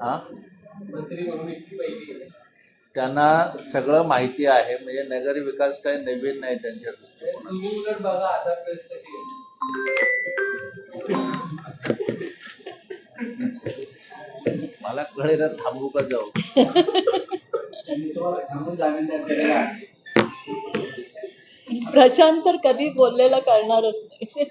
हा? त्यांना सगळं माहिती आहे. म्हणजे नगर विकास काही नवीन नाही त्यांच्या मला तुम्ही उलट मला कळेल थांबू का जाऊ? प्रशांत तर कधी बोललेला कळणारच नाही.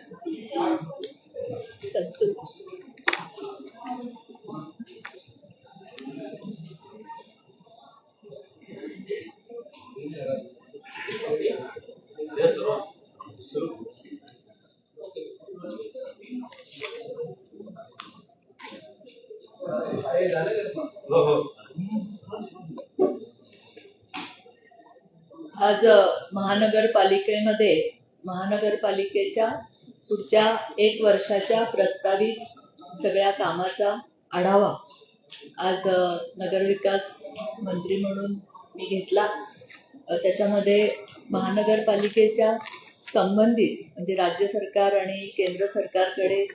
हो, हो. आज महानगरपालिकेमध्ये महानगरपालिकेच्या पुढच्या एक वर्षाच्या प्रस्तावित सगळ्या कामाचा आढावा आज नगरविकास मंत्री म्हणून मी घेतला. त्याच्यामध्ये महानगरपालिकेच्या संबंधित म्हणजे राज्य सरकार आणि केंद्र सरकारकडे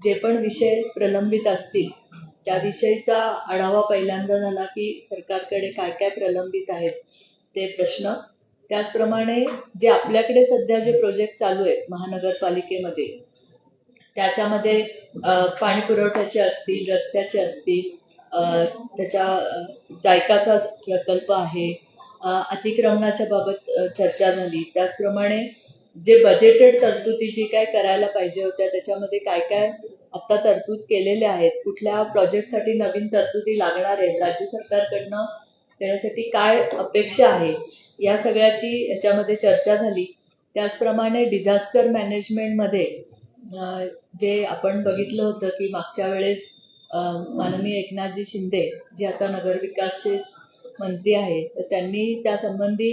जे पण विषय प्रलंबित असतील त्याविषयीचा आढावा पहिल्यांदा झाला की सरकारकडे काय काय प्रलंबित आहेत ते प्रश्न. त्याचप्रमाणे जे आपल्याकडे सध्या जे प्रोजेक्ट चालू आहेत महानगरपालिकेमध्ये त्याच्यामध्ये पाणी पुरवठ्याचे असतील रस्त्याचे असतील त्याच्या जायकाचा प्रकल्प आहे अतिक्रमणाच्या बाबत चर्चा झाली. त्याचप्रमाणे जे बजेटेड तरतुदी जी काय करायला पाहिजे होत्या त्याच्यामध्ये काय काय आत्ता तरतूद केलेल्या आहेत. कुठल्या प्रोजेक्टसाठी नवीन तरतुदी लागणार आहेत? राज्य सरकारकडनं त्याच्यासाठी काय अपेक्षा आहे? या सगळ्याची याच्यामध्ये चर्चा झाली. त्याचप्रमाणे डिझास्टर मॅनेजमेंटमध्ये जे आपण बघितलं होतं की मागच्या वेळेस माननीय एकनाथजी शिंदे जे आता नगरविकासचे मंत्री आहेत तर त्यांनी त्यासंबंधी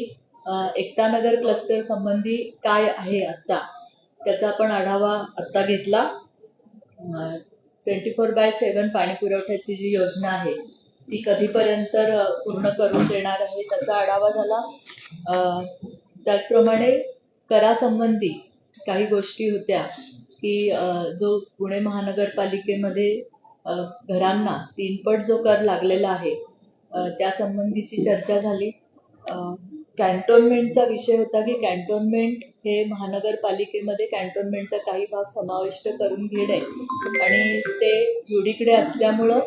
एकता नगर क्लस्टर संबंधी काय आहे आत्ता त्याचा आपण आढावा आत्ता घेतला. ट्वेंटी फोर बाय सेवन पाणी पुरवठ्याची जी योजना आहे ती कधीपर्यंत पूर्ण करून देणार आहे त्याचा आढावा झाला. त्याचप्रमाणे करासंबंधी काही गोष्टी होत्या की जो पुणे महानगरपालिकेमध्ये घरांना तीनपट जो कर लागलेला आहे त्यासंबंधीची चर्चा झाली. कॅन्टोन्मेंटचा विषय होता की कॅन्टोन्मेंट हे महानगरपालिकेमध्ये कॅन्टोन्मेंटचा काही भाग समाविष्ट करून घेणे आणि ते युडीकडे असल्यामुळं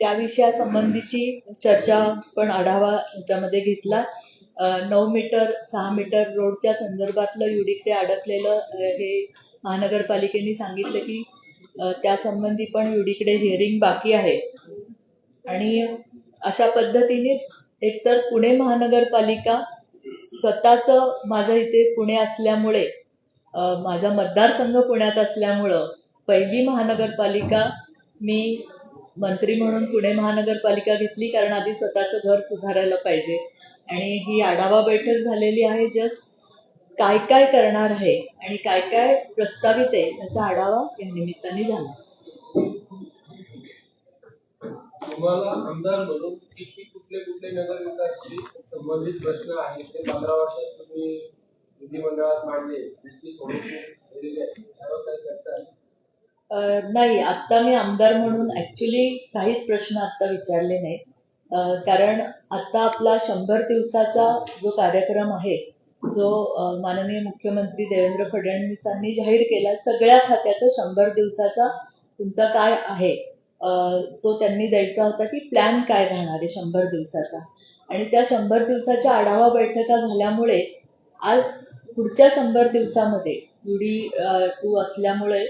त्या विषयासंबंधीची चर्चा पण आढावा ह्याच्यामध्ये घेतला. नऊ मीटर सहा मीटर रोडच्या संदर्भातलं युडीकडे अडकलेलं हे महानगरपालिकेने सांगितलं की त्यासंबंधी पण युडीकडे हिअरिंग बाकी आहे. आणि अशा पद्धतीने एकतर पुणे महानगरपालिका स्वतःच माझ्या इथे पुणे असल्यामुळे माझा मतदारसंघ पुण्यात असल्यामुळं पहिली महानगरपालिका मी मंत्री म्हणून पुणे महानगरपालिका घेतली कारण आधी स्वतःचं घर सुधारायला पाहिजे. आणि ही आढावा बैठक झालेली आहे जस्ट काय काय करणार आहे आणि काय काय प्रस्तावित आहे याचा आढावा या निमित्ताने झाला. तुम्हाला आमदार म्हणून किती कुठले कुठले नगर विकासशी संबंधित प्रश्न आहेत ते पंधरा वर्षात तुम्ही विधिमंडळात मांडले त्याची आहे त्यावर चर्चा आहे? नाही आत्ता मी आमदार म्हणून ऍक्च्युली काहीच प्रश्न आत्ता विचारले नाहीत. कारण आत्ता आपला शंभर दिवसाचा जो कार्यक्रम आहे जो माननीय मुख्यमंत्री देवेंद्र फडणवीसांनी जाहीर केला सगळ्या खात्याचा शंभर दिवसाचा तुमचा काय आहे. तो त्यांनी द्यायचा होता की प्लॅन काय राहणार आहे शंभर दिवसाचा. आणि त्या शंभर दिवसाच्या आढावा बैठका झाल्यामुळे आज पुढच्या शंभर दिवसामध्ये युडी टू असल्यामुळे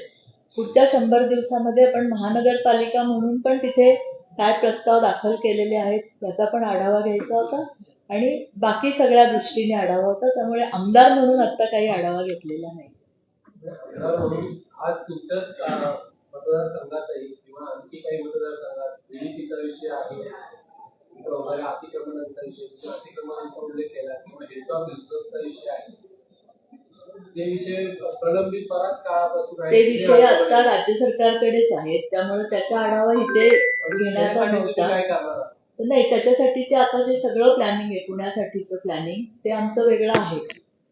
पुढच्या शंभर दिवसामध्ये आपण महानगरपालिका म्हणून पण तिथे काय प्रस्ताव दाखल केलेले आहेत त्याचा पण आढावा घ्यायचा होता. आणि बाकी सगळ्या दृष्टीने आढावा होता त्यामुळे आमदार म्हणून आता काही आढावा घेतलेला नाही. आज तुमच्याच मतदारसंघातही किंवा आणखी काही मतदारसंघात विषय आहे. किंवा अतिक्रमणांचा विषय किंवा अतिक्रमणांचा उल्लेख केला किंवा हेड ऑफ विषय आहे. ते विषय प्रलंबित बराच काळापासून. ते विषय आता राज्य सरकारकडेच आहेत. त्यामुळे त्याचा आढावा इथे घेण्याचा नव्हता? नाही त्याच्यासाठीचे आता जे सगळं प्लॅनिंग आहे पुण्यासाठीचं प्लॅनिंग ते आमचं वेगळं आहे.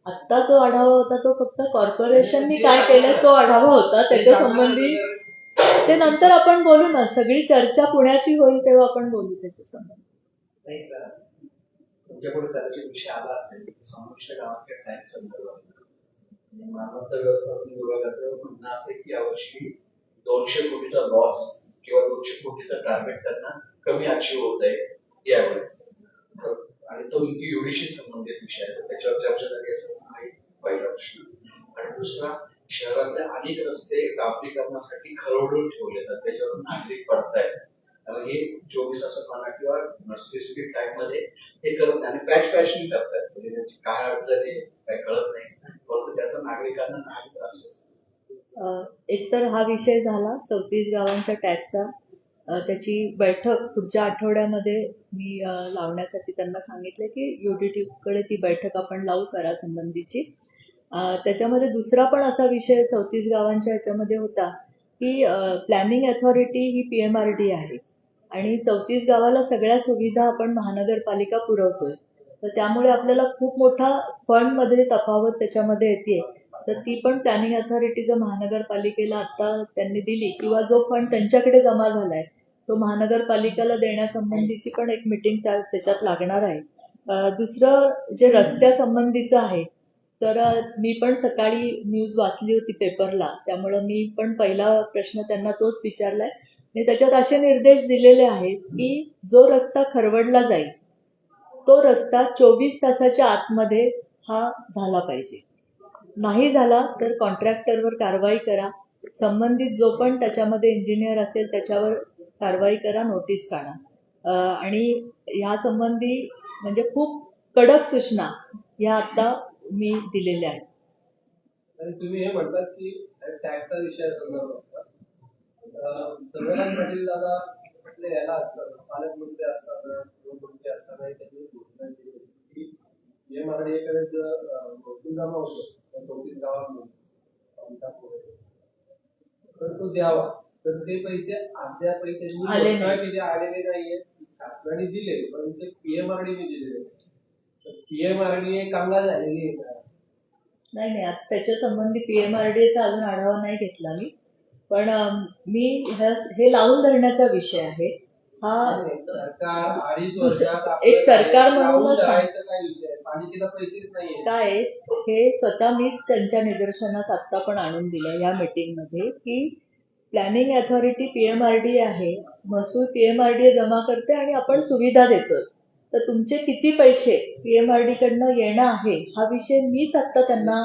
आत्ता जो आढावा होता तो फक्त कॉर्पोरेशननी काय केलं तो आढावा होता. त्याच्या संबंधी ते नंतर आपण बोलू ना. सगळी चर्चा पुण्याची होईल तेव्हा आपण बोलू त्याच्या संबंध? तुमच्याकडे कदाचित विषय आला असेल समाविष्ट गावाच्या टॅक्स संदर्भात मालमत्ता व्यवस्थापन विभागाचं म्हणणं की यावर्षी दोनशे कोटीचा लॉस किंवा दोनशे कोटीचा टार्गेट त्यांना कमी अचीव होत आहे यावेळेस. आणि तो एवढीशी संबंधित विषय आहे. तर त्याच्यावर चर्चा झाली असं आहे पहिला प्रश्न. आणि दुसरा शहरातले अनेक रस्ते डांबरीकरणासाठी खरवडून ठेवले जातात. त्याच्यावर नागरिक पडतायत. हे चोवीस तासात म्हणा किंवा स्पेसिफिक टाइममध्ये हे करत नाही आणि पॅच पॅचनी करतात म्हणजे त्याची काय अडचण आहे काय कळत नाही. परंतु त्याचा नागरिकांना नाही त्रास होतो. एकतर हा विषय झाला चौतीस गावांच्या टॅक्सचा. त्याची बैठक पुढच्या आठवड्यामध्ये मी लावण्यासाठी त्यांना सांगितले की युडीटीकडे ती बैठक आपण लावू करा संबंधीची त्याच्यामध्ये दुसरा पण असा विषय चौतीस गावांच्या ह्याच्यामध्ये होता की प्लॅनिंग अथॉरिटी ही पी एम आर डी आहे. आणि चौतीस गावाला सगळ्या सुविधा आपण महानगरपालिका पुरवतोय. तर त्यामुळे आपल्याला खूप मोठा फंडमध्ये तफावत त्याच्यामध्ये येते तर ती पण प्लॅनिंग अथॉरिटी जर महानगरपालिकेला आता त्यांनी दिली किंवा जो फंड त्यांच्याकडे जमा झालाय तो महानगरपालिकेला देण्यासंबंधीची पण एक मिटिंग त्या त्याच्यात लागणार आहे. दुसरं जे रस्त्यासंबंधीचं आहे तर मी पण सकाळी न्यूज वाचली होती पेपरला त्यामुळं मी पण पहिला प्रश्न त्यांना तोच विचारलाय. आणि त्याच्यात असे निर्देश दिलेले आहेत की जो रस्ता खरवडला जाईल तो रस्ता चोवीस तासाच्या आतमध्ये हा झाला पाहिजे. नाही झाला तर कॉन्ट्रॅक्टरवर कारवाई करा. संबंधित जो पण त्याच्यामध्ये इंजिनियर असेल त्याच्यावर कारवाई करा नोटीस काढा. आणि या संबंधी म्हणजे खूप कडक सूचना या आता मी दिलेल्या आहेत. आणि तुम्ही हे म्हणतात की टॅक्सचा विषय संदर्भात पाटील दादा आपले याला असताना पालकमंत्री असताना गृहमंत्री असताना त्यांनी घोषणा केली होती. की जे मराठीकडे महसूल जमा होतो त्या चौतीस गावांमध्ये. तर तो द्यावा. तर ते पैसे अद्याप त्यांनी आले घोषणा नाही. केली आलेले नाहीये. शासनाने दिले पण ते पीएमआरडीने दिलेले पीएमआरडी कामगार झालेली आहे का? नाही नाही आता त्याच्या संबंधी पी एम आर चा अजून आढावा नाही घेतला मी. पण अं, मी ह्या- हे लावून धरण्याचा विषय आहे. हा सरकार अडीच दुसरं- वर्षात एक सरकार लावून म्हणूनच सांग- धरायचं काय विषय आहे? पालिकेला पैसेच नाहीये. काय आहे, हे स्वतः मीच त्यांच्या निदर्शनास आत्ता पण आणून दिलं या मीटिंगमध्ये की प्लॅनिंग अथॉरिटी पीएमआरडी आहे. महसूल पीएमआरडी जमा करते आणि आपण सुविधा देतोय. तर तुमचे किती पैसे पीएमआरडी कडनं येणं आहे हा विषय मीच आत्ता त्यांना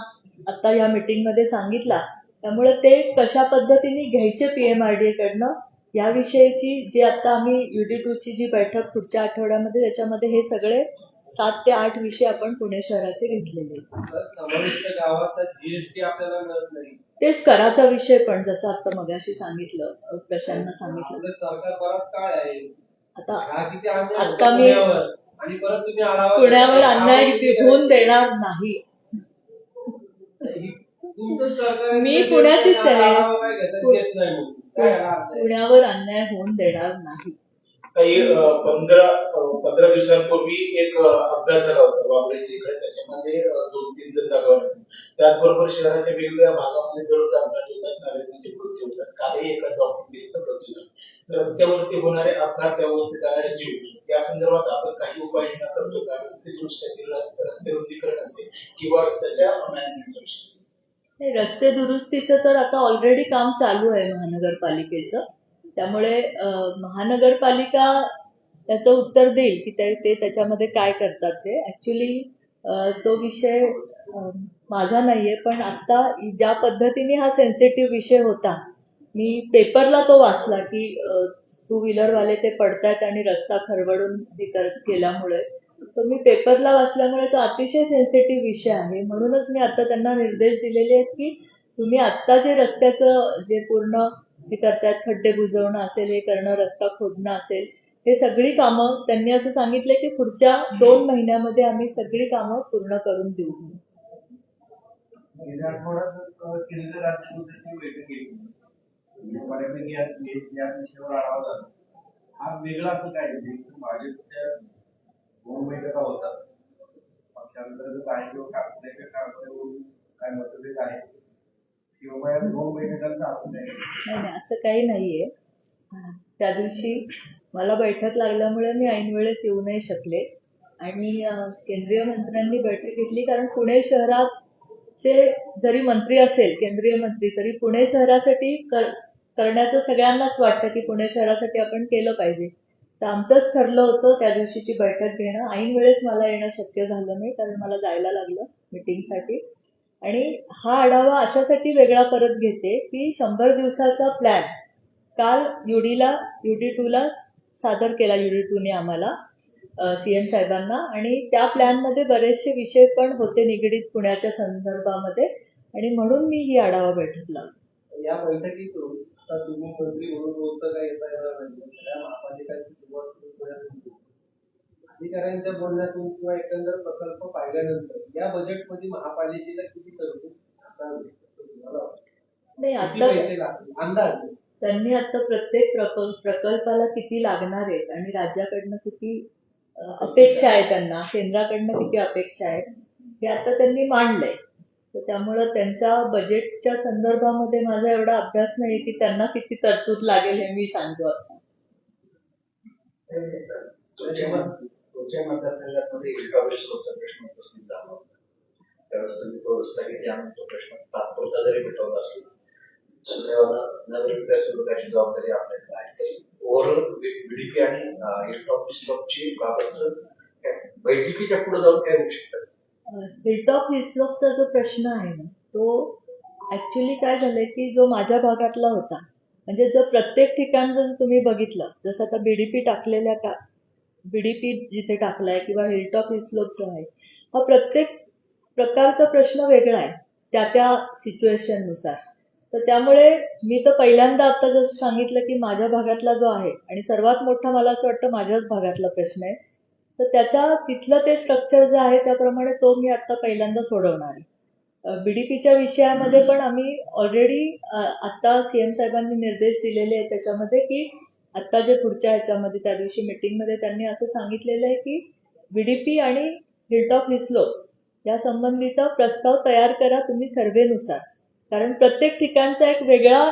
आत्ता या मीटिंगमध्ये सांगितला. त्यामुळे ते कशा पद्धतीने घ्यायचे पीएमआरडी कडनं याविषयीची जी आता आम्ही युडी ची जी बैठक पुढच्या आठवड्यामध्ये त्याच्यामध्ये हे सगळे सात ते आठ विषय आपण पुणे शहराचे घेतलेले. तेच कराचा विषय पण जसं आता मगाशी सांगितलं अ, प्रशांतनं सांगितलं. सरकार बराच काळ आहे? आता आता मी- पुण्यावर. आणि परत तुम्ही आढावा पुण्यावर घेताय. अन्याय होऊन देणार नाही. तुमचं सरकार मी पुण्याचीच आहे. पुण्यावर अन्याय होऊन देणार नाही. काही पंधरा पंधरा दिवसांपूर्वी एक अपघात झाला होता बाबळेच्या इकडे. त्याच्यामध्ये दोन तीन जण दगावले त्याचबरोबर शहराच्या वेगवेगळ्या भागामध्ये दररोज अपघात होतात नागरिकांचे मृत्यू होतात. कालही एका डॉक्टरचा मृत्यू झाला. रस्त्यावरती होणारे अपघात त्यावरती जाणारे जीव या संदर्भात आपण काही उपाययोजना करतो का? रस्ते दुरुस्तीतील रस्ते रुंदीकरण असेल किंवा रस्त्याच्या मॅनेजमेंटचा विषय असेल रस्ते दुरुस्तीचं तर आता ऑलरेडी काम चालू आहे महानगरपालिकेचं. त्यामुळे महानगरपालिका त्याचं उत्तर देईल की ते त्याच्यामध्ये काय करतात ते. ऍक्च्युली तो विषय माझा नाहीये पण आता ज्या पद्धतीने हा सेन्सिटिव्ह विषय होता मी पेपरला तो वाचला की टू व्हीलरवाले ते पडतायत आणि रस्ता खरवडून हे केल्यामुळे. तर मी पेपरला वाचल्यामुळे तो अतिशय सेन्सिटिव्ह विषय आहे. म्हणूनच मी आता त्यांना निर्देश दिलेले आहेत की तुम्ही आत्ता जे रस्त्याचं जे पूर्ण हे करतायत खड्डे बुजवणं असेल हे करणं रस्ता खोदणं असेल हे सगळी कामं त्यांनी असं सांगितलं की पुढच्या दोन महिन्यामध्ये आम्ही सगळी कामं पूर्ण करून देऊ. गेल्या आठवड्यात बैठक केली म्हणजे बऱ्यापैकी या या विषयावर आढावा झाला हा वेगळा असं काय आहे? म्हणजे भाजपच्या दोन बैठका होतात. पक्षांतर्गत आहे किंवा कारखान्याच्या कारखान्यावरून काय मतभेद आहे की या दोन बैठकांचा अर्थ नाही असं काही नाहीये. त्या दिवशी मला बैठक लागल्यामुळे मी ऐन वेळेस येऊ नाही शकले. आणि केंद्रीय मंत्र्यांनी बैठक घेतली कारण पुणे शहरात चे जरी मंत्री असेल केंद्रीय मंत्री तरी पुणे शहरासाठी करण्याचं सगळ्यांनाच वाटतं की पुणे शहरासाठी आपण केलं पाहिजे. तर आमचंच ठरलं होतं त्या दिवशीची बैठक घेणं. ऐन वेळेस मला येणं शक्य झालं नाही कारण मला जायला लागलं मिटिंगसाठी. आणि हा आढावा अशासाठी वेगळा परत घेते की शंभर दिवसाचा प्लॅन काल युडीला युडी टूला सादर केला युडी टूने आम्हाला सीएम साहेबांना. आणि त्या प्लॅनमध्ये बरेचसे विषय पण होते निगडीत पुण्याच्या संदर्भामध्ये. आणि म्हणून मी ही आढावा बैठक लावली. या बैठकीतून आता तुम्ही मंत्री म्हणून बोलता का येता येणार नाही सगळ्या महापालिकांची सुरुवात तुम्ही. अधिकाऱ्यांच्या बोलण्यातून किंवा एकंदर प्रकल्प पाहिल्यानंतर या बजेटमध्ये महापालिकेला किती तरतूद असावी असं तुम्हाला वाटतं? नाही किती आता लागतील? अंदाज त्यांनी आता प्रत्येक प्रकल्प प्रकल्पाला किती लागणार आहेत आणि राज्याकडनं किती अ, अपेक्षा आहे त्यांना केंद्राकडनं किती अपेक्षा आहेत हे आता त्यांनी मांडलंय. त्यामुळं त्यांच्या बजेटच्या संदर्भामध्ये माझा एवढा अभ्यास नाही की त्यांना किती तरतूद लागेल हे मी सांगतो आता तुमच्या मत- मतदारसंघामध्ये इलेक्ट्रॉनिक्स होता प्रश्न उपस्थित झाला होता त्यावेळेस तुम्ही तो स्थगिती आणून तो प्रश्न तात्पुरता जरी मिटवला असला सुदैवानं नगरविकास विभागाची जबाबदारी आपल्याकडे आहे ओव्हरऑल बीडीपी आणि इलेक्ट्रॉनिक्स ची बाबतचं बैठकीच्या पुढे जाऊन काय होऊ शकतात शकतं हिलटॉप हिस्लोपचा जो प्रश्न आहे ना तो ऍक्च्युली काय झालंय की जो माझ्या भागातला होता म्हणजे जर प्रत्येक ठिकाण जर तुम्ही बघितलं जसं आता बीडीपी टाकलेल्या का बीडीपी जिथे टाकलाय किंवा हिलटॉप हिस्लोप जो आहे हा प्रत्येक प्रकारचा प्रश्न वेगळा आहे त्या त्या सिच्युएशननुसार तर त्यामुळे मी तर पहिल्यांदा आता जसं सांगितलं की माझ्या भागातला जो आहे आणि सर्वात मोठा मला असं वाटतं माझ्याच भागातला प्रश्न आहे तर त्याचा तिथलं ते स्ट्रक्चर जे आहे त्याप्रमाणे तो मी आता पहिल्यांदा सोडवणार आहे. बीडीपीच्या विषयामध्ये पण आम्ही ऑलरेडी आता सीएम साहेबांनी निर्देश दिलेले आहेत त्याच्यामध्ये की आता जे पुढच्या ह्याच्यामध्ये त्या दिवशी मीटिंगमध्ये त्यांनी असं सांगितलेलं आहे की बीडीपी आणि हिलटॉप हिस्लो या संबंधीचा प्रस्ताव तयार करा तुम्ही सर्वेनुसार. कारण प्रत्येक ठिकाणचा एक वेगळा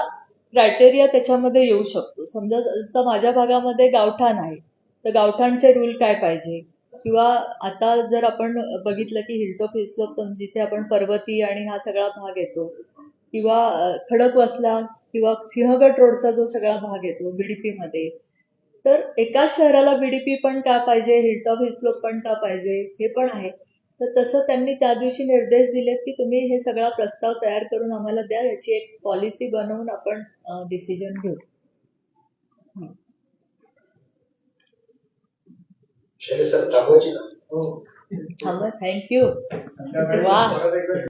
क्रायटेरिया त्याच्यामध्ये येऊ शकतो. समजा जसं माझ्या भागामध्ये गावठाण आहे. तर गावठाणचे रूल काय पाहिजे? किंवा आता जर आपण बघितलं की हिलटॉप हिस्लॉप जिथे आपण पर्वती आणि हा सगळा भाग येतो किंवा खडक खडकवासला किंवा सिंहगड रोडचा जो सगळा भाग येतो बीडीपी मध्ये तर एकाच शहराला बीडीपी पण का पाहिजे? हिलटॉप हिस्लोप पण का पाहिजे? हे पण आहे. तर तसं त्यांनी त्या दिवशी निर्देश दिलेत की तुम्ही हे सगळा प्रस्ताव तयार करून आम्हाला द्या याची एक पॉलिसी बनवून आपण डिसिजन घेऊ शैलेश सर थांबवायची ना हो थांबा थँक्यू संध्याकाळी वा.